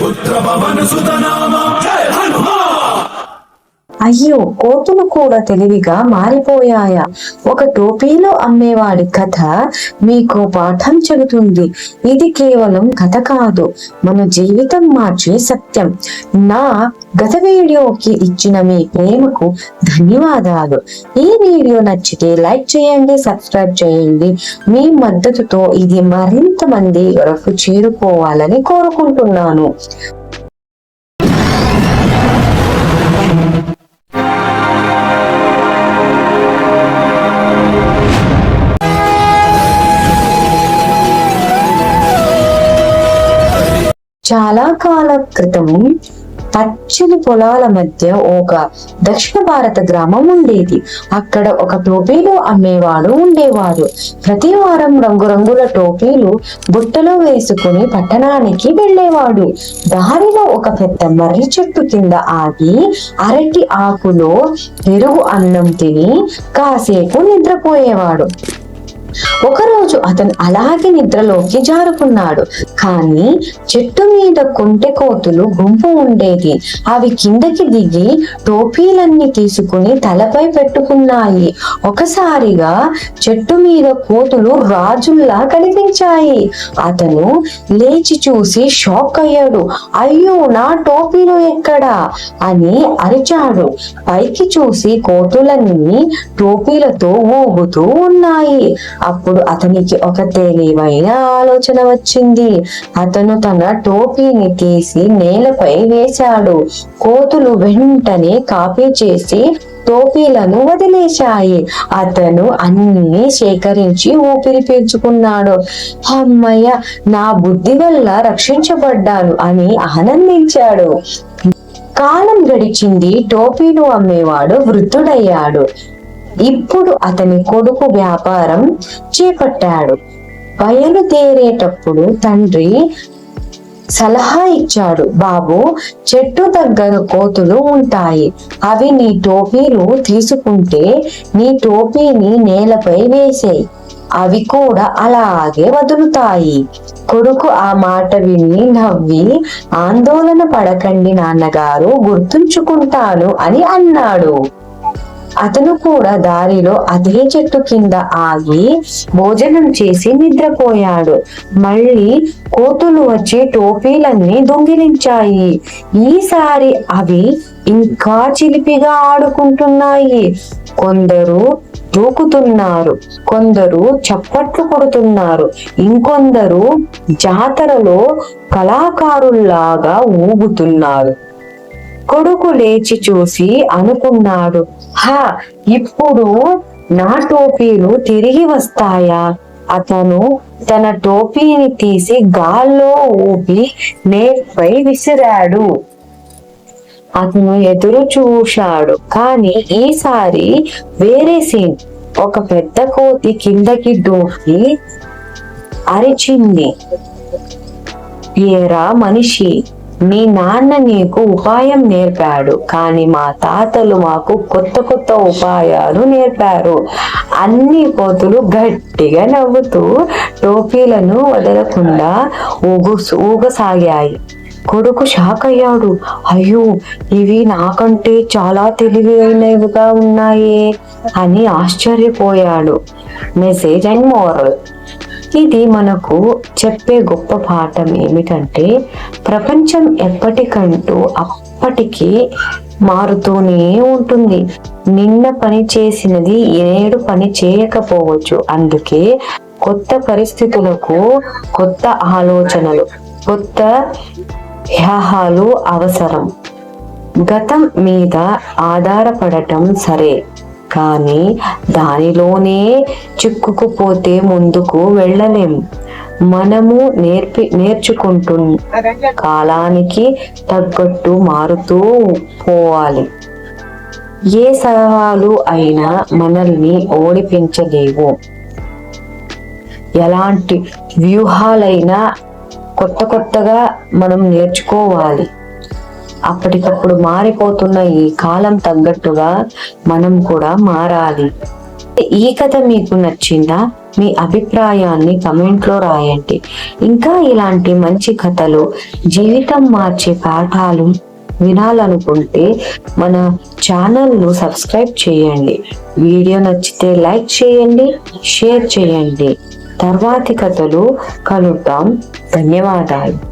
పుత్ర పవన సుతనామా అయ్యో కోతులు కూడా తెలివిగా మారిపోయాయా? ఒక టోపీలో అమ్మేవాడి కథ మీకు పాఠం చెబుతుంది. ఇది కేవలం కథ కాదు మన జీవితం మార్చే సత్యం. నా గత వీడియోకి ఇచ్చిన మీ ప్రేమకు ధన్యవాదాలు. ఈ వీడియో నచ్చితే లైక్ చేయండి సబ్స్క్రైబ్ చేయండి. మీ మద్దతుతో ఇది మరింత మంది వరకు చేరుకోవాలని కోరుకుంటున్నాను. చాలా కాలం క్రితం పచ్చని పొలాల మధ్య ఒక దక్షిణ భారత గ్రామం ఉండేది. అక్కడ ఒక టోపీలు అమ్మేవాడు ఉండేవాడు. ప్రతి వారం రంగురంగుల టోపీలు బుట్టలో వేసుకుని పట్టణానికి వెళ్ళేవాడు. దారిలో ఒక పెద్ద మర్రి చెట్టు కింద ఆగి అరటి ఆకులో పెరుగు అన్నం తిని కాసేపు నిద్రపోయేవాడు. ఒకరోజు అతను అలాగే నిద్రలోకి జారుకున్నాడు. కానీ చెట్టు మీద కొంటె కోతులు గుంపు ఉండేది. అవి కిందకి దిగి టోపీలన్నీ తీసుకుని తలపై పెట్టుకున్నాయి. ఒకసారిగా చెట్టు మీద కోతులు రాజుల్లా కనిపించాయి. అతను లేచి చూసి షాక్ అయ్యాడు. అయ్యో నా టోపీలు ఎక్కడా? అని అరిచాడు. పైకి చూసి కోతులన్నీ టోపీలతో ఊగుతూ ఉన్నాయి. అప్పుడు అతనికి ఒక తెలివైన ఆలోచన వచ్చింది. అతను తన టోపీని తీసి నేలపై వేశాడు. కోతులు వెంటనే కాపీ చేసి టోపీలను వదిలేశాయి. అతను అన్ని సేకరించి ఊపిరి పీల్చుకున్నాడు. అమ్మయ్య నా బుద్ధి వల్ల రక్షించబడ్డాను అని ఆనందించాడు. కాలం గడిచింది. టోపీలు అమ్మేవాడు వృద్ధుడయ్యాడు. ఇప్పుడు అతని కొడుకు వ్యాపారం చేపట్టాడు. బయలుదేరేటప్పుడు తండ్రి సలహా ఇచ్చాడు బాబు చెట్టు దగ్గర కోతులు ఉంటాయి. అవి నీ టోపీలు తీసుకుంటే నీ టోపీని నేలపై వేసేయి. అవి కూడా అలాగే వదులుతాయి. కొడుకు ఆ మాట విని నవ్వి ఆందోళన పడకండి నాన్నగారు గుర్తుంచుకుంటాను అని అన్నాడు. అతను కూడా దారిలో అదే చెట్టు కింద ఆగి భోజనం చేసి నిద్రపోయాడు. మళ్ళీ కోతులు వచ్చి టోపీలన్నీ దొంగిలించాయి. ఈసారి అవి ఇంకా చిలిపిగా ఆడుకుంటున్నాయి. కొందరు దూకుతున్నారు కొందరు చప్పట్లు కొడుతున్నారు ఇంకొందరు జాతరలో కళాకారుల్లాగా ఊగుతున్నారు. కొడుకు లేచి చూసి అనుకున్నాడు హా ఇప్పుడు నా టోపీలు తిరిగి వస్తాయా? అతను తన టోపీని తీసి గాల్లో ఊపి నేర్పై విసిరాడు. అతను ఎదురు చూశాడు. కానీ ఈసారి వేరే సీన్. ఒక పెద్ద కోతి కిందకి దూకి అరిచింది. ఏరా మనిషి మీ నాన్న నీకు ఉపాయం నేర్పాడు కానీ మా తాతలు మాకు కొత్త కొత్త ఉపాయాలు నేర్పారు. అన్ని కోతులు గట్టిగా నవ్వుతూ టోపీలను వదలకుండా ఊగు ఊగసాగాయి. కొడుకు షాక్ అయ్యాడు. అయ్యో ఇవి నాకంటే చాలా తెలివైనవిగా ఉన్నాయే అని ఆశ్చర్యపోయాడు. Message and moral. ఇది మనకు చెప్పే గొప్ప పాఠం ఏమిటంటే ప్రపంచం ఎప్పటికంటూ అప్పటికి మారుతూనే ఉంటుంది. నిన్న పని చేసినది నేడు పని చేయకపోవచ్చు. అందుకే కొత్త పరిస్థితులకు కొత్త ఆలోచనలు కొత్త వ్యాహాలు అవసరం. గతం మీద ఆధారపడటం సరే. కానీ దానిలోనే చిక్కుకుపోతే ముందుకు వెళ్ళలేం. మనము నేర్పి నేర్చుకుంటు కాలానికి తగ్గట్టు మారుతూ పోవాలి. ఏ సలహాలు అయినా మనల్ని ఓడిపించలేవు. ఎలాంటి వ్యూహాలైనా కొత్త కొత్తగా మనం నేర్చుకోవాలి. అప్పటికప్పుడు మారిపోతున్న ఈ కాలం తగ్గట్టుగా మనం కూడా మారాలి. ఈ కథ మీకు నచ్చిందా? మీ అభిప్రాయాన్ని కమెంట్లో రాయండి. ఇంకా ఇలాంటి మంచి కథలు జీవితం మార్చే పాఠాలు వినాలనుకుంటే మన ఛానల్ను సబ్స్క్రైబ్ చేయండి. వీడియో నచ్చితే లైక్ చేయండి షేర్ చేయండి. తర్వాతి కథలు కలుద్దాం. ధన్యవాదాలు.